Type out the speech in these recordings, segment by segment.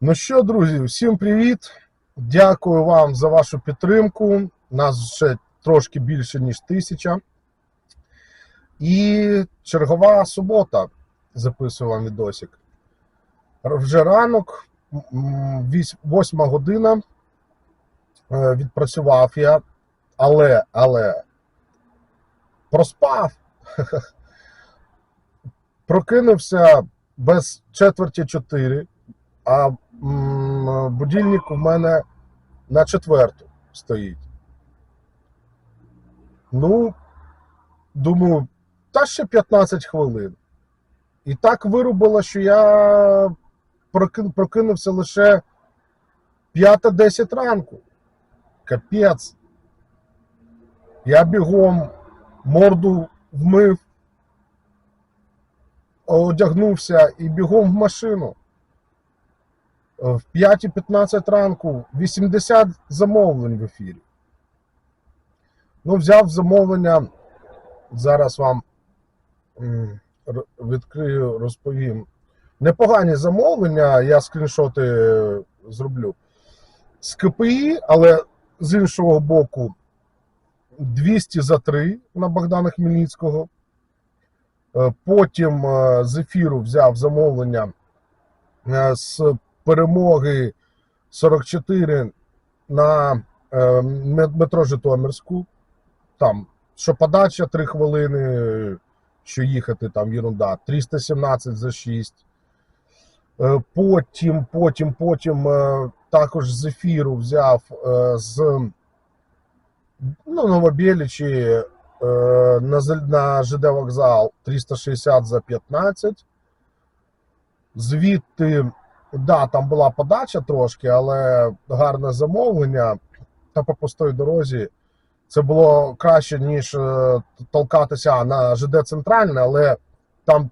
Ну що, друзі, всім привіт! Дякую вам за вашу підтримку. Нас вже трошки більше, ніж тисяча. І чергова субота. Записую вам відосик. Вже ранок, м, вісь- восьма година. Е, Відпрацював я, але, але проспав. Прокинувся без четверті чотири, а м, будильник у мене на четверту стоїть. Ну, думаю, та ще 15 хвилин. І так вирубило, що я прокинувся лише 5-10 ранку. Капець. Я бігом морду вмив, одягнувся і бігом в машину. В 5.15 ранку 80 замовлень в ефірі. Ну, взяв замовлення. Зараз вам відкрию, розповім. Непогані замовлення, я скріншоти е, зроблю. З КПІ, але з іншого боку, 200 за 3 на Богдана Хмельницького. Е, Потім е, з ефіру взяв замовлення е, з перемоги 44 на е, метро Житомирську. Там, що подача 3 хвилини, що їхати, там ерунда. 317 за 6. Е, Потім, потім, потім е, також з ефіру взяв е, з ну, Новобєлічі е, на, на ЖД вокзал 360 за 15. Звідти, да, там була подача трошки, але гарне замовлення. Та по пустої дорозі це було краще, ніж е, толкатися на ЖД центральне, але там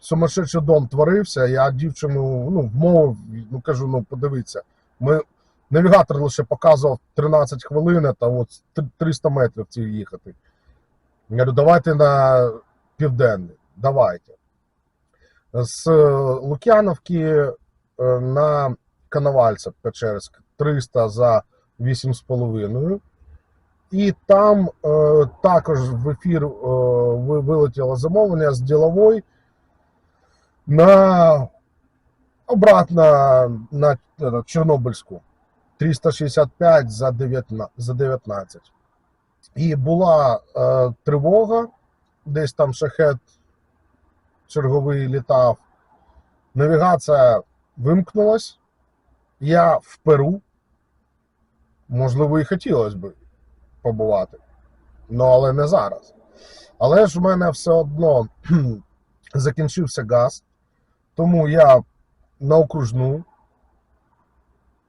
сумасшедший дом творився. Я дівчину ну, вмовив, ну кажу, ну подивіться, ми. Навігатор лише показував 13 хвилин, та от 300 метрів ці їхати. Я говорю, давайте на південний, давайте. З е, Лук'яновки на Коновальця Печерськ 300 за 8,5. І там е, також в ефір е, вилетіло замовлення з ділової на обратно на, на Чорнобильську. 365 за 19. За 19. І була е, тривога, десь там шахет черговий літав. Навігація вимкнулась. Я в Перу. Можливо, і хотілося б побувати. Ну, але не зараз. Але ж в мене все одно закінчився газ, тому я на окружну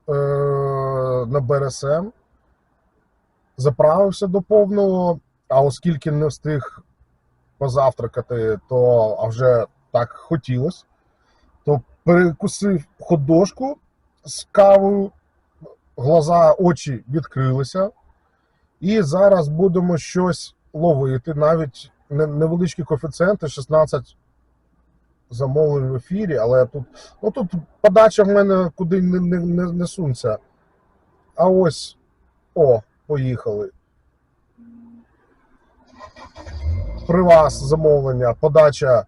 е, на БРСМ, заправився до повного, а оскільки не встиг позавтракати, то а вже так хотілося, перекусив ходошку з кавою, глаза, очі відкрилися, і зараз будемо щось ловити. Навіть невеличкі коефіцієнти 16 замовлень в ефірі, але тут, ну тут подача в мене куди не, не, не, не сунься. А ось о, поїхали. При вас замовлення, подача.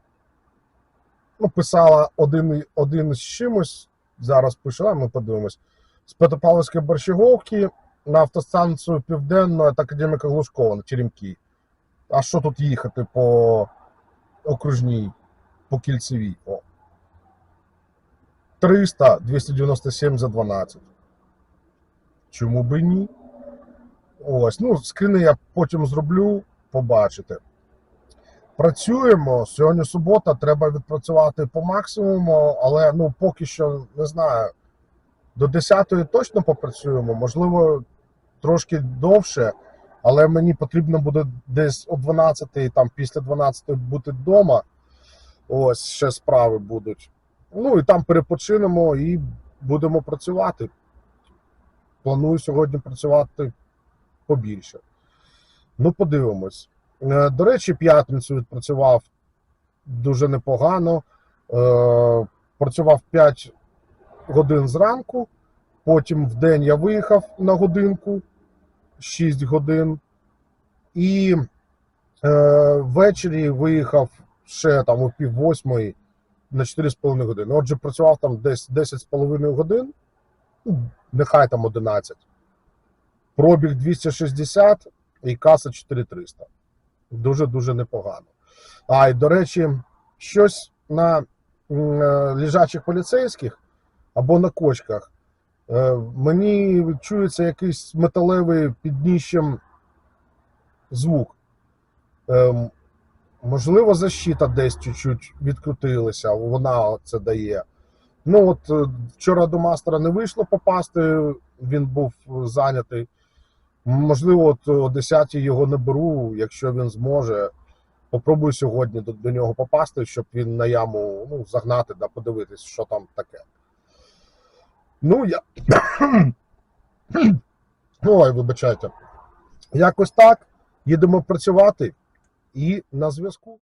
Ну, писала один, один з чимось. Зараз пише, ми подивимось. З Петропавловської Борщаговки на автостанцію Південна та академіка Глушкова на Теремки. А що тут їхати по окружній, по кільцевій? О. 300, 297 за 12. Чому би ні? Ось, ну, скрини я потім зроблю, побачите. Працюємо. Сьогодні субота, треба відпрацювати по максимуму, але ну, поки що не знаю. До 10-ї точно попрацюємо, можливо, трошки довше, але мені потрібно буде десь о 12-й, там після 12-ї бути вдома. Ось ще справи будуть. Ну і там перепочинемо і будемо працювати. Планую сьогодні працювати побільше. Ну, подивимось. Е, До речі, п'ятницю відпрацював дуже непогано. Е, Працював 5 годин зранку, потім в день я виїхав на годинку 6 годин, і е, ввечері виїхав ще там о пів восьмої на 4,5 години. Отже, працював там десь 10,5 годин, ну, нехай там 11. Пробіг 260 і каса 4300. Дуже-дуже непогано. А і до речі, щось на е, лежачих поліцейських або на кочках. е, Мені чується якийсь металевий під дніщем звук. Ем, Можливо, защита десь чуть-чуть відкрутилася, вона це дає. Ну, от е, вчора до мастера не вийшло попасти, він був зайнятий. Можливо, о 10 його наберу, якщо він зможе. Попробую сьогодні до, до нього попасти, щоб він на яму ну, загнати да подивитись, що там таке. Ну, я. Ой, вибачайте. Якось так. Їдемо працювати і на зв'язку.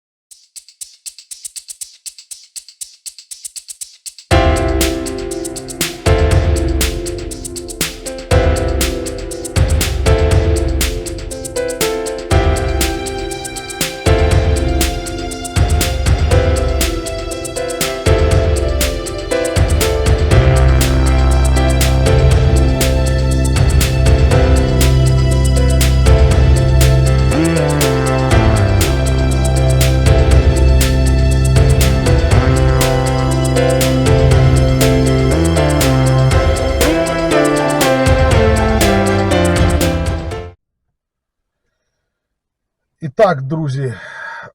Так, друзі,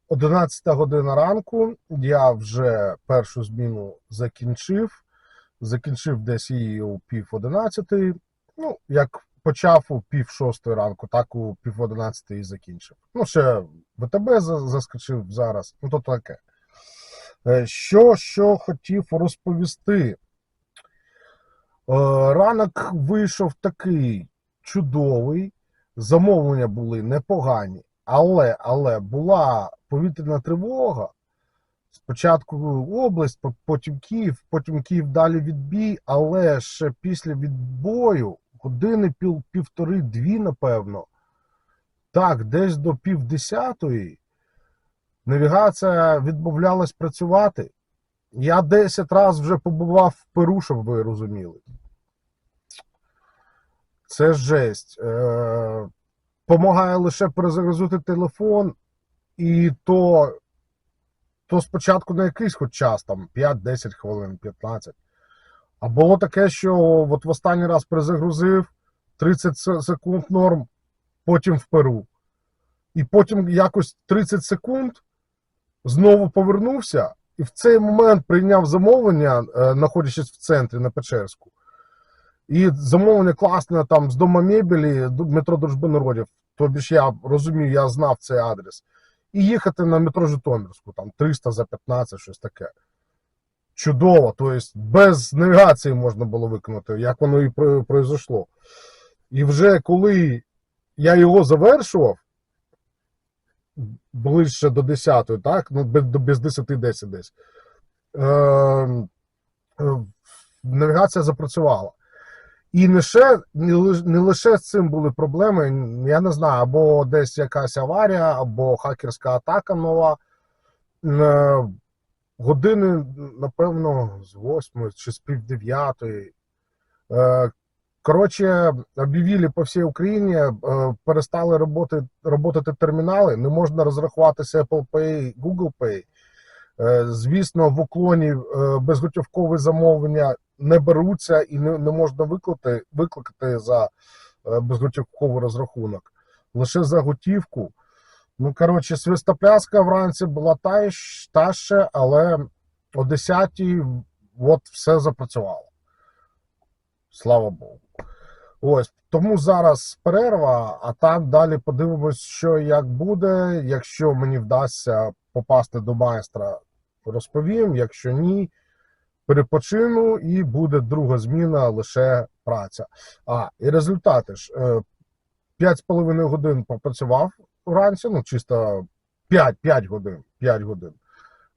11 година ранку. Я вже першу зміну закінчив. Закінчив десь її у пів одинадцятої. Ну, як почав у пів шостої ранку, так у пів одинадцятої і закінчив. Ну, ще ВТБ заскочив зараз. Ну, то таке. Е, Що, що хотів розповісти. Е, Ранок вийшов такий чудовий, замовлення були непогані. Але, але була повітряна тривога. Спочатку область, потім Київ, потім Київ далі відбій, але ще після відбою години пів, півтори-дві, напевно. Так, десь до півдесятої навігація відмовлялась працювати. Я 10 разів вже побував в Перу, щоб ви розуміли. Це жесть. Е, Помагає лише перезагрузити телефон, і то, то спочатку на якийсь хоч час, там 5-10 хвилин, 15. А було таке, що от в останній раз перезагрузив 30 секунд норм, потім в Перу. І потім якось 30 секунд знову повернувся, і в цей момент прийняв замовлення, е, знаходячись в центрі на Печерську. І замовлення класне там з дома мебелі, метро Дружби народів. Тобі ж я розумію, я знав цей адрес. І їхати на метро Житомирську, там 300 за 15, щось таке. Чудово. Тобто без навігації можна було виконати, як воно і про- произошло. І вже коли я його завершував, ближче до 10, так? Ну, без, без 10-10 десь. Е, е, навігація запрацювала. І не, ще, не, лише з цим були проблеми, я не знаю, або десь якась аварія, або хакерська атака нова. Е, Години, напевно, з 8 чи з пів дев'ятої. Е, Коротше, об'явили по всій Україні, е, перестали роботи, роботати термінали, не можна розрахуватися Apple Pay, Google Pay. Звісно, в уклоні е, безготівкові замовлення не беруться і не, не можна викликати, викликати за е, безготівковий розрахунок. Лише за готівку. Ну, коротше, свистопляска вранці була та, та ще, але о 10-й от все запрацювало. Слава Богу. Ось тому зараз перерва, а там далі подивимось, що як буде. Якщо мені вдасться попасти до майстра, розповім. Якщо ні, перепочину і буде друга зміна, лише праця. А, і результати ж. е, 5,5 годин попрацював вранці, ну чисто 5, 5 годин. 5 годин.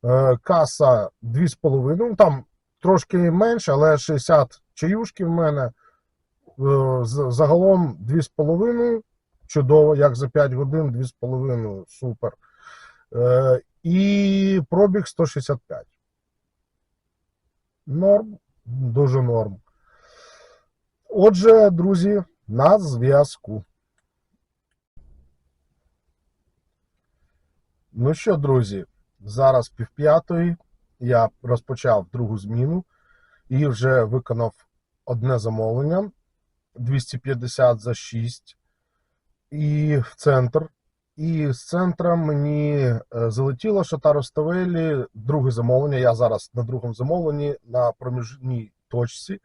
Е, Каса 2,5, ну там трошки менше, але 60 чаюшки в мене. Е, Загалом 2,5. Чудово, як за 5 годин, 2,5. Супер. Е, І пробіг 165. Норм, дуже норм. Отже, друзі, на зв'язку. Ну що, друзі, зараз півп'ятої. Я розпочав другу зміну і вже виконав одне замовлення 250 за 6 і в центр. І з центра мені е, залетіло Шатаро Ставелі, друге замовлення. Я зараз на другому замовленні на проміжній точці.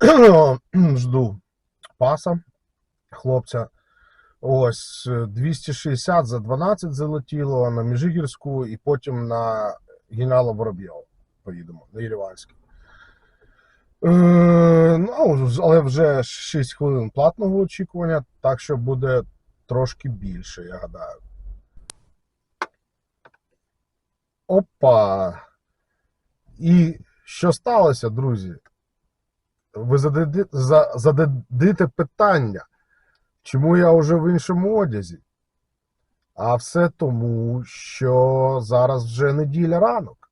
Жду паса хлопця. Ось е, 260 за 12 залетіло на Міжигірську і потім на генерала Воробйова поїдемо на Єреванський. Е, ну, але вже 6 хвилин платного очікування, так що буде трошки більше, я гадаю. Опа! І що сталося, друзі? Ви зададите питання, чому я вже в іншому одязі? А все тому, що зараз вже неділя ранок.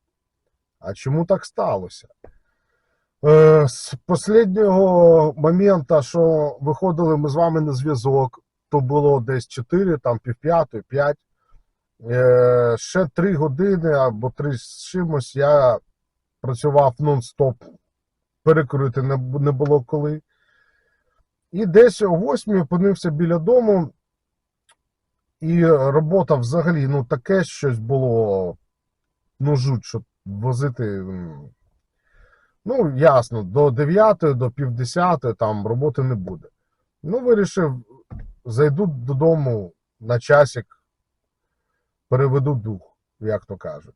А чому так сталося? Е, з останнього моменту, що виходили ми з вами на зв'язок, то було десь 4, там півп'ятої, 5. Е, ще 3 години або 3 з чимось я працював нон-стоп. Перекрити не, не було коли. І десь о 8 опинився біля дому. І робота взагалі, ну, таке щось було. Ну, жуть, возити. Ну, ясно, до 9, до півдесяти там роботи не буде. Ну, вирішив, зайду додому на часик, переведу дух, як то кажуть.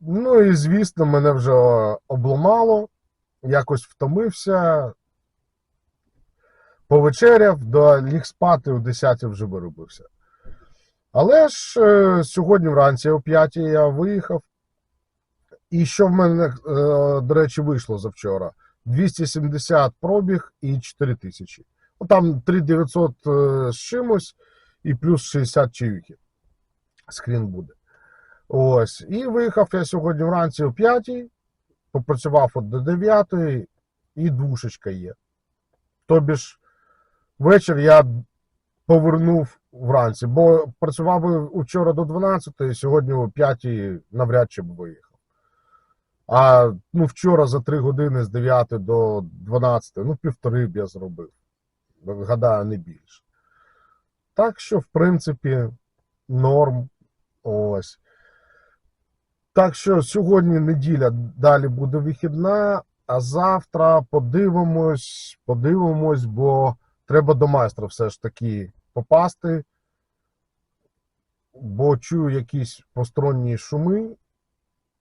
Ну і звісно, мене вже обламало, якось втомився, повечеряв, до ліг спати о 10 вже виробився. Але ж е, сьогодні вранці о 5 я виїхав. І що в мене, е, до речі, вийшло завчора? 270 пробіг і 4 тисячі. Ну, там 3900 е, з чимось і плюс 60 чаюхів. Скрін буде. Ось. І виїхав я сьогодні вранці о 5, попрацював от до 9 і двушечка є. Тобі ж вечір я повернув вранці, бо працював вчора до 12, сьогодні о 5 навряд чи б виїхав. А ну, вчора за 3 години з 9 до 12, ну, півтори б я зробив. Гадаю, не більше. Так що, в принципі, норм. Ось. Так що сьогодні неділя далі буде вихідна, а завтра подивимось, подивимось, бо треба до майстра все ж таки попасти. Бо чую якісь посторонні шуми,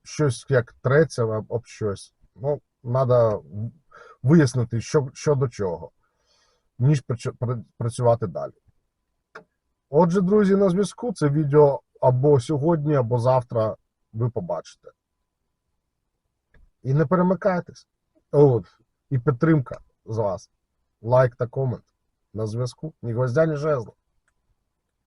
щось як треться об, щось. Ну, треба вияснити, що, що до чого, ніж працювати далі. Отже, друзі, на зв'язку це відео або сьогодні, або завтра ви побачите. І не перемикайтесь. О, і підтримка з вас. Лайк та комент. На зв'язку. Ні гвоздя, ні жезла.